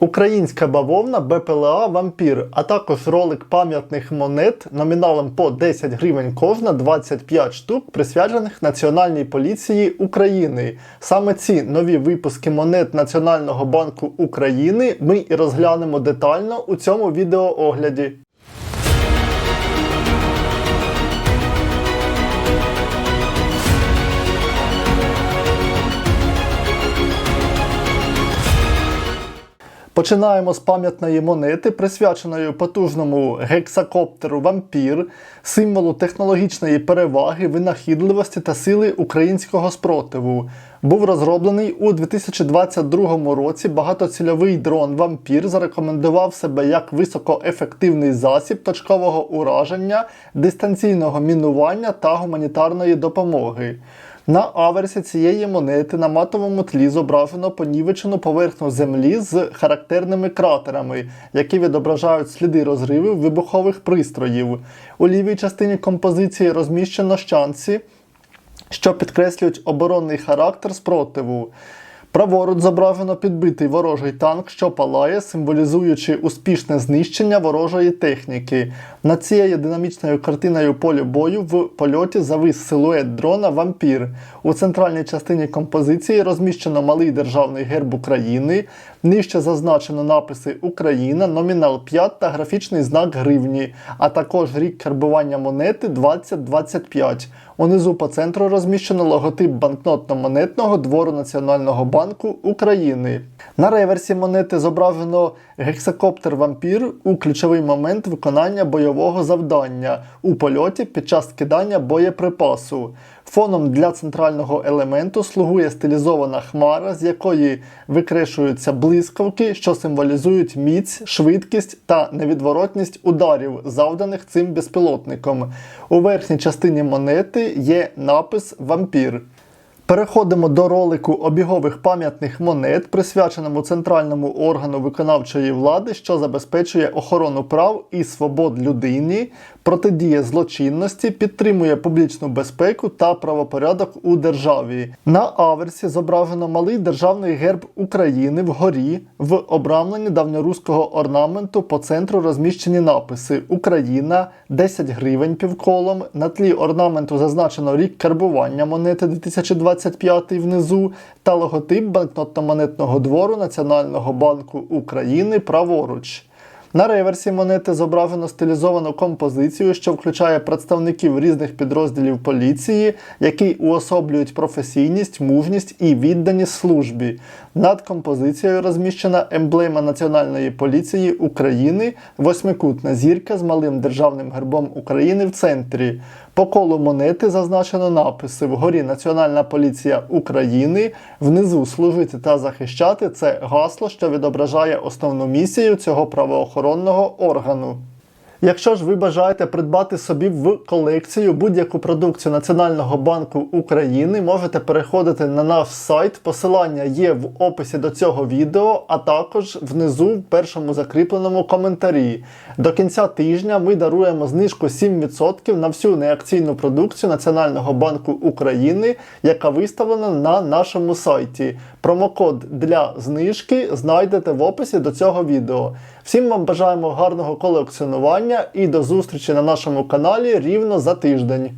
Українська бавовна БПЛА Вампір, а також ролик пам'ятних монет номіналом по 10 гривень кожна, 25 штук, присвячених Національній поліції України. Саме ці нові випуски монет Національного банку України ми і розглянемо детально у цьому відеоогляді. Починаємо з пам'ятної монети, присвяченої потужному гексакоптеру Вампір, символу технологічної переваги, винахідливості та сили українського спротиву. Був розроблений у 2022 році багатоцільовий дрон Вампір зарекомендував себе як високоефективний засіб точкового ураження, дистанційного мінування та гуманітарної допомоги. На аверсі цієї монети на матовому тлі зображено понівечену поверхню землі з характерними кратерами, які відображають сліди розривів вибухових пристроїв. У лівій частині композиції розміщено щанці, що підкреслюють оборонний характер спротиву. Праворуч зображено підбитий ворожий танк, що палає, символізуючи успішне знищення ворожої техніки. Над цією динамічною картиною полю бою в польоті завис силует дрона Вампір. У центральній частині композиції розміщено малий державний герб України. Нижче зазначено написи Україна, номінал 5 та графічний знак гривні, а також рік карбування монети 2025. Унизу по центру розміщено логотип банкнотно-монетного двору Національного банку України. На реверсі монети зображено гексакоптер Вампір у ключовий момент виконання бойового завдання у польоті під час скидання боєприпасу. Фоном для центрального елементу слугує стилізована хмара, з якої викрешуються блискавки, що символізують міць, швидкість та невідворотність ударів, завданих цим безпілотником. У верхній частині монети є напис Вампір. Переходимо до ролику обігових пам'ятних монет, присвяченому центральному органу виконавчої влади, що забезпечує охорону прав і свобод людині, протидіє злочинності, підтримує публічну безпеку та правопорядок у державі. На аверсі зображено малий державний герб України вгорі в обрамленні давньоруського орнаменту по центру розміщені написи Україна 10 гривень півколом. На тлі орнаменту зазначено рік карбування монети 2025 внизу та логотип банкнотно-монетного двору Національного банку України праворуч. На реверсі монети зображено стилізовану композицію, що включає представників різних підрозділів поліції, які уособлюють професійність, мужність і відданість службі. Над композицією розміщена емблема Національної поліції України, восьмикутна зірка з малим державним гербом України в центрі. По колу монети зазначено написи вгорі Національна поліція України, внизу служити та захищати це гасло, що відображає основну місію цього правоохоронного органу. Якщо ж ви бажаєте придбати собі в колекцію будь-яку продукцію Національного банку України, можете переходити на наш сайт. Посилання є в описі до цього відео, а також внизу в першому закріпленому коментарі. До кінця тижня ми даруємо знижку 7% на всю неакційну продукцію Національного банку України, яка виставлена на нашому сайті. Промокод для знижки знайдете в описі до цього відео. Всім вам бажаємо гарного колекціонування і до зустрічі на нашому каналі рівно за тиждень.